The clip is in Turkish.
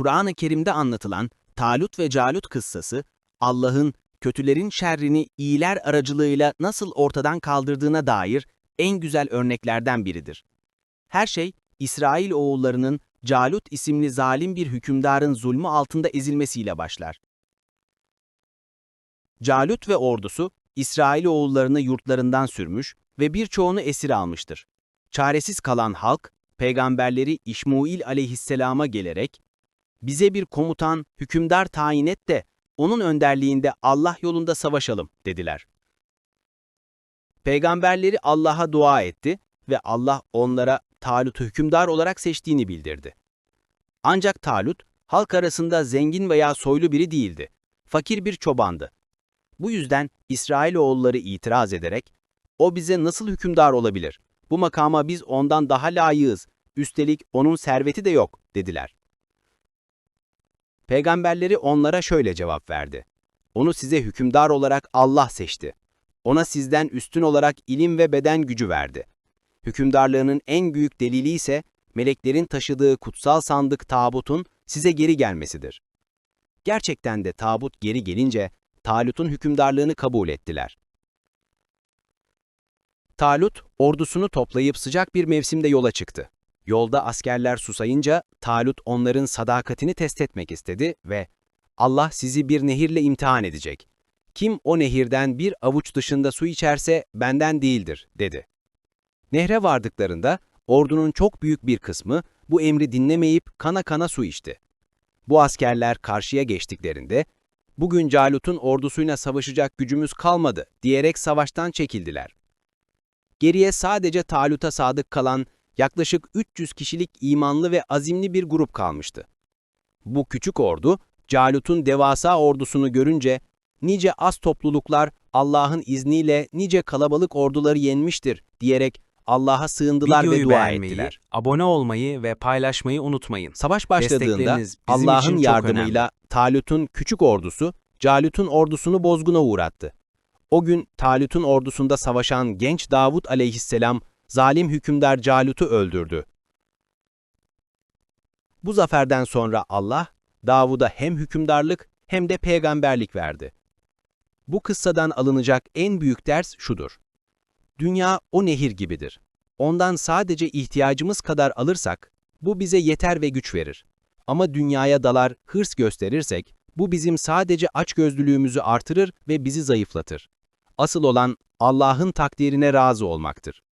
Kur'an-ı Kerim'de anlatılan Talut ve Calut kıssası, Allah'ın kötülerin şerrini iyiler aracılığıyla nasıl ortadan kaldırdığına dair en güzel örneklerden biridir. Her şey, İsrail oğullarının Calut isimli zalim bir hükümdarın zulmü altında ezilmesiyle başlar. Calut ve ordusu, İsrail oğullarını yurtlarından sürmüş ve birçoğunu esir almıştır. Çaresiz kalan halk, peygamberleri İşmuil aleyhisselama gelerek, bize bir komutan, hükümdar tayin et de onun önderliğinde Allah yolunda savaşalım dediler. Peygamberleri Allah'a dua etti ve Allah onlara Talut'u hükümdar olarak seçtiğini bildirdi. Ancak Talut, halk arasında zengin veya soylu biri değildi. Fakir bir çobandı. Bu yüzden İsrailoğulları itiraz ederek, o bize nasıl hükümdar olabilir? Bu makama biz ondan daha layığız. Üstelik onun serveti de yok, dediler. Peygamberleri onlara şöyle cevap verdi. Onu size hükümdar olarak Allah seçti. Ona sizden üstün olarak ilim ve beden gücü verdi. Hükümdarlığının en büyük delili ise meleklerin taşıdığı kutsal sandık tabutun size geri gelmesidir. Gerçekten de tabut geri gelince Talut'un hükümdarlığını kabul ettiler. Talut, ordusunu toplayıp sıcak bir mevsimde yola çıktı. Yolda askerler susayınca Talut onların sadakatini test etmek istedi ve Allah sizi bir nehirle imtihan edecek. Kim o nehirden bir avuç dışında su içerse benden değildir, dedi. Nehre vardıklarında ordunun çok büyük bir kısmı bu emri dinlemeyip kana kana su içti. Bu askerler karşıya geçtiklerinde, bugün Calut'un ordusuyla savaşacak gücümüz kalmadı diyerek savaştan çekildiler. Geriye sadece Talut'a sadık kalan yaklaşık 300 kişilik imanlı ve azimli bir grup kalmıştı. Bu küçük ordu, Calut'un devasa ordusunu görünce, nice az topluluklar Allah'ın izniyle nice kalabalık orduları yenmiştir diyerek Allah'a sığındılar Videoyu ve dua beğenmeyi, ettiler. abone olmayı ve paylaşmayı unutmayın. Savaş başladığında Allah'ın yardımıyla Talut'un küçük ordusu, Calut'un ordusunu bozguna uğrattı. O gün Talut'un ordusunda savaşan genç Davut aleyhisselam, zalim hükümdar Calut'u öldürdü. Bu zaferden sonra Allah, Davud'a hem hükümdarlık hem de peygamberlik verdi. Bu kıssadan alınacak en büyük ders şudur. Dünya o nehir gibidir. Ondan sadece ihtiyacımız kadar alırsak, bu bize yeter ve güç verir. Ama dünyaya dalar, hırs gösterirsek, bu bizim sadece açgözlülüğümüzü artırır ve bizi zayıflatır. Asıl olan Allah'ın takdirine razı olmaktır.